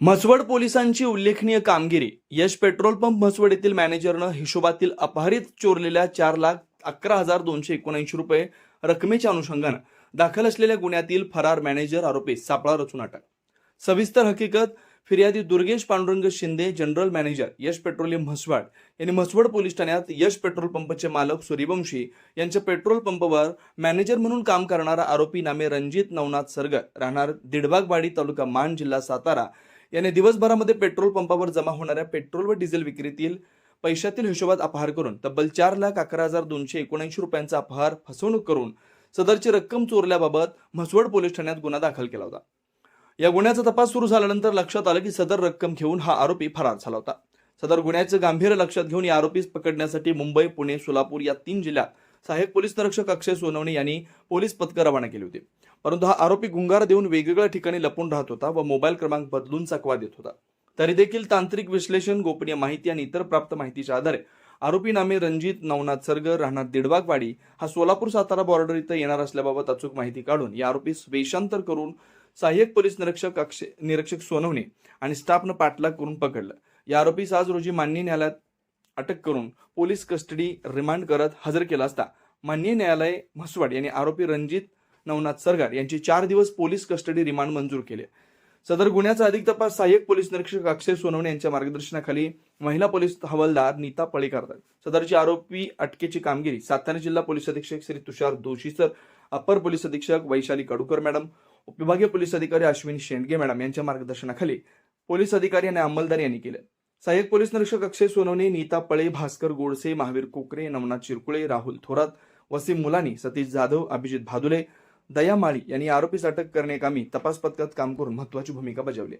म्हसवड पोलिसांची उल्लेखनीय कामगिरी. यश पेट्रोल पंप म्हसवड येथील मॅनेजरनं हिशोबातील अपहरित चोरलेल्या चार लाख अकरा हजार दोनशे एकोणऐंशी रुपये रकमेच्या अनुषंगानं दाखल असलेल्या गुन्ह्यातील फरार मॅनेजर आरोपी सापळा रचून अटक. सविस्तर हकीकत फिर्यादी Durgesh Pandurang Shinde general manager Yash petroleum Mhaswad यांनी म्हसवड पोलीस ठाण्यात यश पेट्रोल पंपचे मालक सूर्यवंशी यांच्या पेट्रोल पंपवर मॅनेजर म्हणून काम करणारा आरोपी नामे रणजित नवनाथ सरगर राहणार दिडबागवाडी तालुका मान जिल्हा सातारा याने दिवसभरामध्ये पेट्रोल पंपावर जमा होणाऱ्या पेट्रोल व डिझेल विक्रीतील पैशातील हिशोबात अपहार करून तब्बल चार लाख अकरा हजार दोनशे एकोणऐंशी रुपयांचा अपहार फसवणूक करून सदरची रक्कम चोरल्याबाबत म्हसवड पोलीस ठाण्यात गुन्हा दाखल केला होता. या गुन्ह्याचा तपास सुरू झाल्यानंतर लक्षात आलं की सदर रक्कम घेऊन हा आरोपी फरार झाला होता. सदर गुन्ह्याचं गांभीर्य लक्षात घेऊन या आरोपीस पकडण्यासाठी मुंबई पुणे सोलापूर या तीन जिल्ह्यात सहाय्यक पोलीस निरीक्षक अक्षय सोनवणे यांनी पोलीस पथकं रवाना केली होती. परंतु हा आरोपी गुंगार देऊन वेगवेगळ्या ठिकाणी लपून राहत होता व मोबाईल क्रमांक बदलून चकवा देत होता. तरी देखील तांत्रिक विश्लेषण गोपनीय माहिती आणि इतर प्राप्त माहितीच्या आधारे आरोपी नामे रणजित नवनाथ सरग राहणार दिडबागवाडी हा सोलापूर सातारा बॉर्डर इथं येणार असल्याबाबत अचूक माहिती काढून या आरोपीस वेशांतर करून सहाय्यक पोलीस निरीक्षक अक्षय निरीक्षक सोनवणे आणि स्टाफनं पाठलाग करून पकडलं. या आरोपीस आज रोजी मान्य न्यायालयात अटक करून पोलीस कस्टडी रिमांड करत हजर केला असता. माननीय न्यायालय म्हसवाड यांनी आरोपी रणजित नवनाथ सरगार यांची चार दिवस पोलीस कस्टडी रिमांड मंजूर केले. सदर गुन्ह्याचा अधिक तपास सहाय्यक पोलीस निरीक्षक अक्षय सोनवणे यांच्या मार्गदर्शनाखाली महिला पोलीस हवालदार नीता पळे करतात सदरची आरोपी अटकेची कामगिरी सातारा जिल्हा पोलीस अधीक्षक Shri Tushar Doshi sir upper police अधीक्षक वैशाली कडूकर मॅडम उपविभागीय पोलीस अधिकारी अश्विनी शेंडगे मॅडम यांच्या मार्गदर्शनाखाली पोलीस अधिकारी आणि अंमलदार यांनी केले. सहाय्यक पोलीस निरीक्षक अक्षय सोनवणे नीता पळे भास्कर गोडसे महावीर कोकरे नवनाथ चिरकुळे राहुल थोरात वसीम मुलानी सतीश जाधव अभिजित भादुले दया माळी यांनी आरोपीस अटक करण्याकामी तपास पथकात काम करून महत्वाची भूमिका बजावली